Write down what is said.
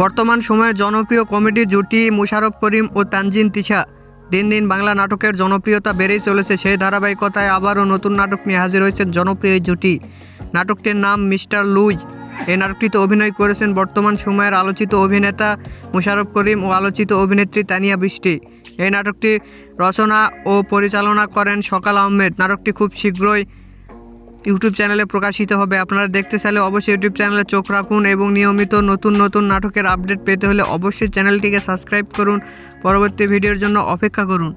বর্তমান সময়ে জনপ্রিয় কমেডি জুটি মুশারফ করিম ও তানজিন তিশা। দিন দিন বাংলা নাটকের জনপ্রিয়তা বেড়েই চলেছে, সেই ধারাবাহিকতায় আবারও নতুন নাটক নিয়ে হাজির হয়েছেন জনপ্রিয় এই জুটি। নাটকটির নাম মিস্টার লুই। এই নাটকটিতে অভিনয় করেছেন বর্তমান সময়ের আলোচিত অভিনেতা মুশারফ করিম ও আলোচিত অভিনেত্রী তানিয়া বৃষ্টি। এই নাটকটি রচনা ও পরিচালনা করেন সকাল আহমেদ। নাটকটি খুব শীঘ্রই ইউটিউব চ্যানেলে প্রকাশিত হবে। আপনারা দেখতে চাইলে অবশ্যই ইউটিউব চ্যানেলে চোখ রাখুন এবং নিয়মিত নতুন নতুন নাটকের আপডেট পেতে হলে অবশ্যই চ্যানেলটিকে সাবস্ক্রাইব করুন। পরবর্তী ভিডিওর জন্য অপেক্ষা করুন।